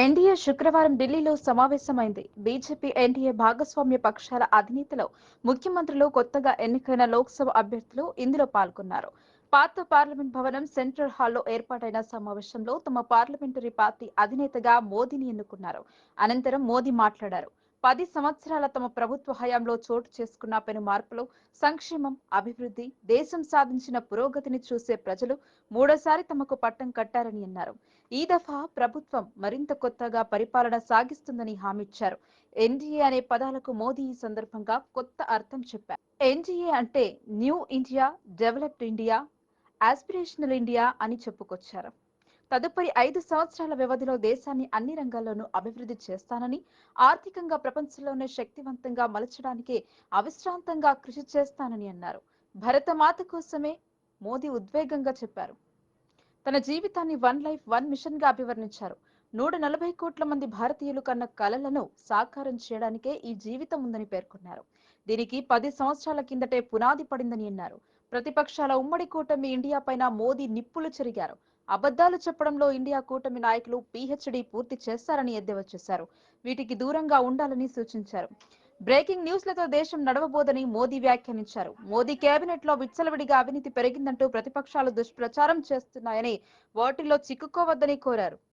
NDA శుక్రవారం ఢిల్లీలో సమావేశమైంది. BJP NDA భాగస్వామ్య పక్షాల అధినేతలో ముఖ్యమంత్రులు కొత్తగా ఎన్నికైన లోక్సభ అభ్యర్థులు ఇందులో పాల్గొన్నారు. పాత పార్లమెంట్ భవనం సెంట్రల్ హాల్లో ఏర్పాటైన సమావేశంలో తమ పార్లమెంటరీ పార్టీ అధినేతగా మోదీని ఎన్నుకున్నారు. అనంతరం మోదీ మాట్లాడారు. పది సంవత్సరాల తమ ప్రభుత్వ హయాంలో చోటు చేసుకున్న పెను మార్పులు సంక్షేమం అభివృద్ధి దేశం సాధించిన పురోగతిని చూసే ప్రజలు మూడోసారి తమకు పట్టం కట్టారని అన్నారు. ఈ దఫా ప్రభుత్వం మరింత కొత్తగా పరిపాలన సాగిస్తుందని హామీ ఇచ్చారు. ఎన్డీఏ అనే పదాలకు మోదీ ఈ సందర్భంగా కొత్త అర్థం చెప్పారు. ఎన్డీఏ అంటే new India developed India aspirational India అని చెప్పుకొచ్చారు. తదుపరి ఐదు సంవత్సరాల వ్యవధిలో దేశాన్ని అన్ని రంగాల్లోనూ అభివృద్ధి చేస్తానని ఆర్థికంగా ప్రపంచంలోనే శక్తివంతంగా మలచడానికి అవిశ్రాంతంగా కృషి చేస్తానని అన్నారు. భరతమాత కోసమే మోదీ ఉద్వేగంగా చెప్పారు. తన జీవితాన్ని వన్ లైఫ్ వన్ మిషన్గా అభివర్ణించారు. నూట నలభై కోట్ల మంది భారతీయులు కన్న కలలను సాకారం చేయడానికే ఈ జీవితం ఉందని పేర్కొన్నారు. దీనికి పది సంవత్సరాల కిందటే పునాది పడిందని అన్నారు. ప్రతిపక్షాల ఉమ్మడి కూటమి ఇండియా పైన మోదీ నిప్పులు చెరిగారు. అబద్దాలు చెప్పడంలో ఇండియా కూటమి నాయకులు పీహెచ్డీ పూర్తి చేస్తారని ఎద్దేవా చేశారు. వీటికి దూరంగా ఉండాలని సూచించారు. బ్రేకింగ్ న్యూస్లతో దేశం నడవబోదని మోదీ వ్యాఖ్యానించారు. మోదీ కేబినెట్లో విచ్చలవిడిగా అవినీతి పెరిగిందంటూ ప్రతిపక్షాలు దుష్ప్రచారం చేస్తున్నాయని వాటిల్లో చిక్కుకోవద్దని కోరారు.